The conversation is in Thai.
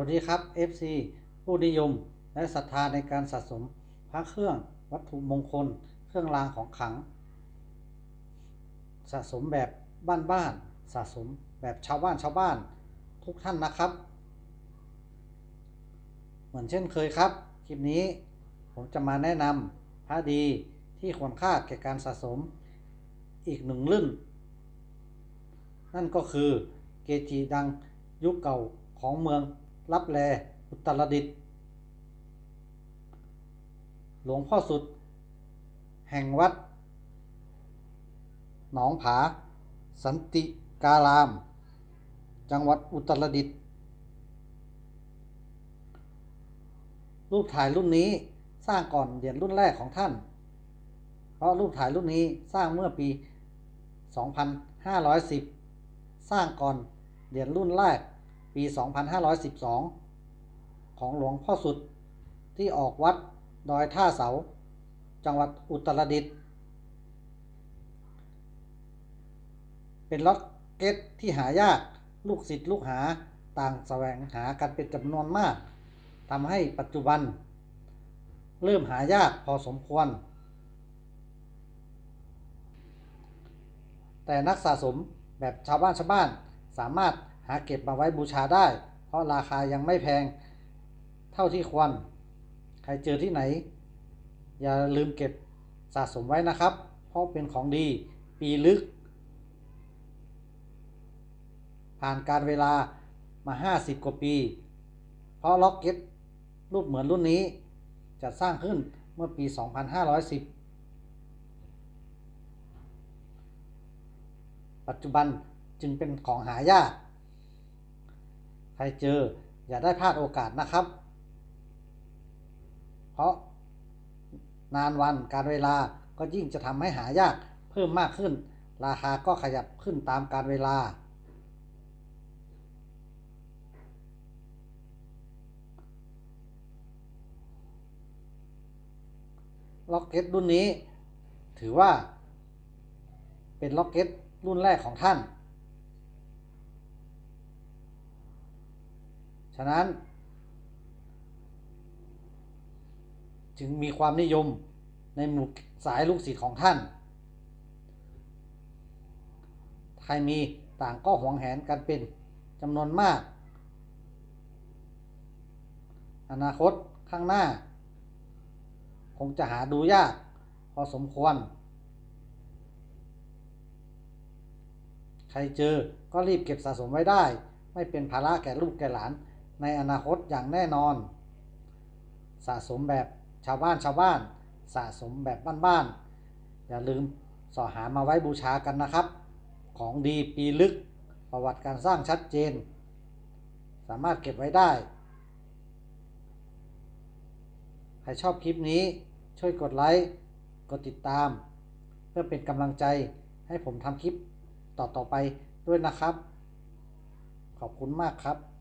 วัสดีครับ FC ผู้นิยมและศรัทธาในการสะสมพระเครื่องวัตถุมงคล เครื่องรางของขลัง สะสมแบบบ้านๆสะสมแบบชาวบ้านชาวบ้านทุกท่านนะครับ เหมือนเช่นเคยครับ คลิปนี้ผมจะมาแนะนำพระดีที่ควรค่าแก่การสะสมอีกหนึ่งรุ่น นั่นก็คือเกจิดังยุคเก่าของเมือง ลับแล อุตรดิตถ์หลวงพ่อสุด แห่งวัด หนองผา สันติการาม จังหวัดอุตรดิตถ์รูปถ่ายรุ่นนี้สร้างก่อนเหรียญรุ่นแรกของท่าน เพราะรูปถ่ายรุ่นนี้สร้างเมื่อปี 2510 สร้างก่อนเหรียญรุ่นแรก ปี 2512 ของหลวงพ่อสุดที่ออกวัดดอยท่าเสา จังหวัดอุตรดิตถ์เป็นล็อกเก็ตที่หายากลูกศิษย์ลูกหาต่างแสวงหากันเป็นจำนวนมากทำให้ปัจจุบัน เริ่มหายากพอสมควร แต่นักสะสมแบบชาวบ้านชาวบ้านสามารถ หาเก็บมาไว้บูชาได้ เพราะราคายังไม่แพงเท่าที่ควร ใครเจอที่ไหน อย่าลืมเก็บสะสมไว้นะครับ เพราะเป็นของดีปีลึก ผ่านการเวลามา 50 กว่าปี เพราะล็อกเก็ตรูปเหมือนรุ่นนี้ จะสร้างขึ้นเมื่อปี 2510 ปัจจุบันจึงเป็นของหายาก ใครเจออย่าได้พลาดโอกาสนะครับ เพราะนานวันการเวลาก็ยิ่งจะทำให้หายากเพิ่มมากขึ้น ราคาก็ขยับขึ้นตามการเวลา ล็อกเก็ตรุ่นนี้ ถือว่า เป็นล็อกเก็ตรุ่นแรกของท่าน ฉะนั้น จึงมีความนิยมในหมู่สายลูกศิษย์ของท่าน ใครมีต่างก็หวงแหนกันเป็นจำนวนมาก อนาคตข้างหน้า คงจะหาดูยาก พอสมควร ใครเจอก็รีบเก็บสะสมไว้ได้ ไม่เป็นภาระแก่ลูกแก่หลาน ในอนาคตอย่างแน่นอน สะสมแบบชาวบ้านชาวบ้าน สะสมแบบบ้านๆอย่าลืมสอหามาไว้บูชากันนะครับ ของดีปีลึกประวัติการสร้างชัดเจน สามารถเก็บไว้ได้ ใครชอบคลิปนี้ช่วยกดไลค์ กดติดตาม เพื่อเป็นกำลังใจให้ผมทำคลิปต่อ ๆ ไปด้วยนะครับ ขอบคุณมากครับ